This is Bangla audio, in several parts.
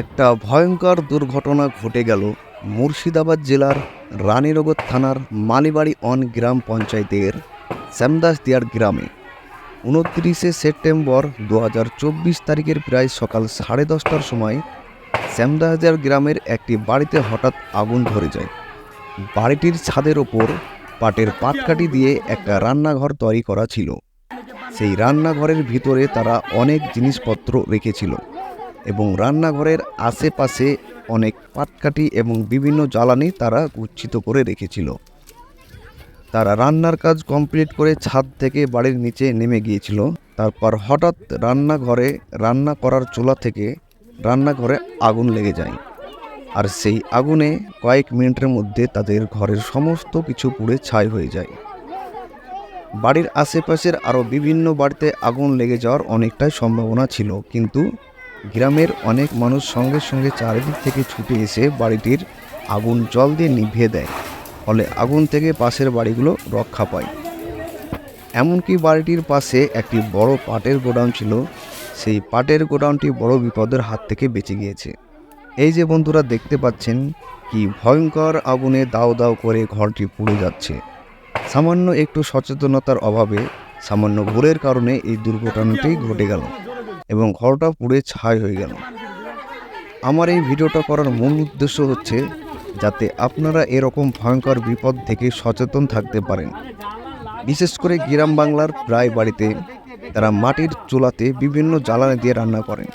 একটা ভয়ঙ্কর দুর্ঘটনা ঘটে গেল মুর্শিদাবাদ জেলার রানীনগর থানার মালিবাড়ি অন গ্রাম পঞ্চায়েতের শ্যামদাস দিয়ার গ্রামে উনত্রিশে সেপ্টেম্বর দু হাজার চব্বিশ তারিখের প্রায় সকাল সাড়ে দশটার সময় শ্যামদাসদিয়ার গ্রামের একটি বাড়িতে হঠাৎ আগুন ধরে যায়। বাড়িটির ছাদের ওপর পাটের পাটকাঠি দিয়ে একটা রান্নাঘর তৈরি করা ছিল। সেই রান্নাঘরের ভিতরে তারা অনেক জিনিসপত্র রেখেছিল। এবং রান্নাঘরের আশেপাশে অনেক পাটকাঠি এবং বিভিন্ন জ্বালানি তারা গুচ্ছিত করে রেখেছিল। তারা রান্নার কাজ কমপ্লিট করে ছাদ থেকে বাড়ির নিচে নেমে গিয়েছিল। তারপর হঠাৎ রান্নাঘরে রান্না করার চুলা থেকে রান্নাঘরে আগুন লেগে যায়। আর সেই আগুনে কয়েক মিনিটের মধ্যে তাদের ঘরের সমস্ত কিছু পুড়ে ছাই হয়ে যায়। বাড়ির আশেপাশের আরও বিভিন্ন বাড়িতে আগুন লেগে যাওয়ার অনেকটাই সম্ভাবনা ছিল, কিন্তু গ্রামের অনেক মানুষ সঙ্গে সঙ্গে চারিদিক থেকে ছুটে এসে বাড়িটির আগুন জল দিয়ে নিভিয়ে দেয়। ফলে আগুন থেকে পাশের বাড়িগুলো রক্ষা পায়। এমনকি বাড়িটির পাশে একটি বড় পাটের গোডাউন ছিল। সেই পাটের গোডাউনটি বড় বিপদের হাত থেকে বেঁচে গিয়েছে। এই যে বন্ধুরা দেখতে পাচ্ছেন, কি ভয়ঙ্কর আগুনে দাও দাও করে ঘরটি পুড়ে যাচ্ছে। সামান্য একটু সচেতনতার অভাবে, সামান্য ভুলের কারণে এই দুর্ঘটনাটি ঘটে গেল। এবং ঘরটা পুড়ে ছাই হয়ে গেল। আমার এই ভিডিওটা করার মূল উদ্দেশ্য হচ্ছে যাতে আপনারা এরকম ভয়ঙ্কর বিপদ থেকে সচেতন থাকতে পারেন। বিশেষ করে গ্রাম বাংলার প্রায় বাড়িতে তারা মাটির চুলাতে বিভিন্ন জ্বালানি দিয়ে রান্না করেন।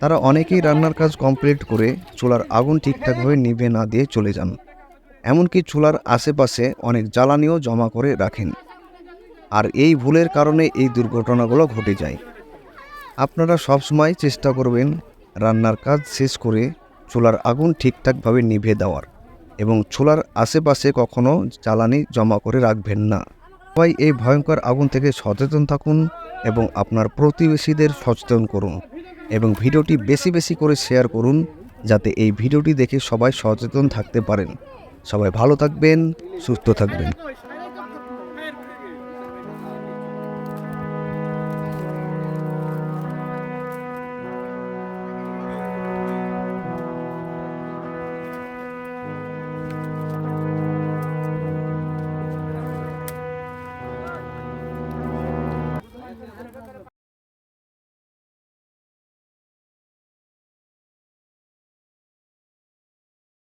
তারা অনেকেই রান্নার কাজ কমপ্লিট করে চুলার আগুন ঠিকঠাকভাবে নিভে না দিয়ে চলে যান। এমনকি চুলার আশেপাশে অনেক জ্বালানিও জমা করে রাখেন। আর এই ভুলের কারণে এই দুর্ঘটনাগুলো ঘটে যায়। আপনারা সবসময় চেষ্টা করবেন রান্নার কাজ শেষ করে চুলার আগুন ঠিকঠাকভাবে নিভে দেওয়ার এবং চুলার আশেপাশে কখনো জ্বালানি জমা করে রাখবেন না। সবাই এই ভয়ঙ্কর আগুন থেকে সচেতন থাকুন এবং আপনার প্রতিবেশীদের সচেতন করুন এবং ভিডিওটি বেশি বেশি করে শেয়ার করুন যাতে এই ভিডিওটি দেখে সবাই সচেতন থাকতে পারেন। সবাই ভালো থাকবেন, সুস্থ থাকবেন।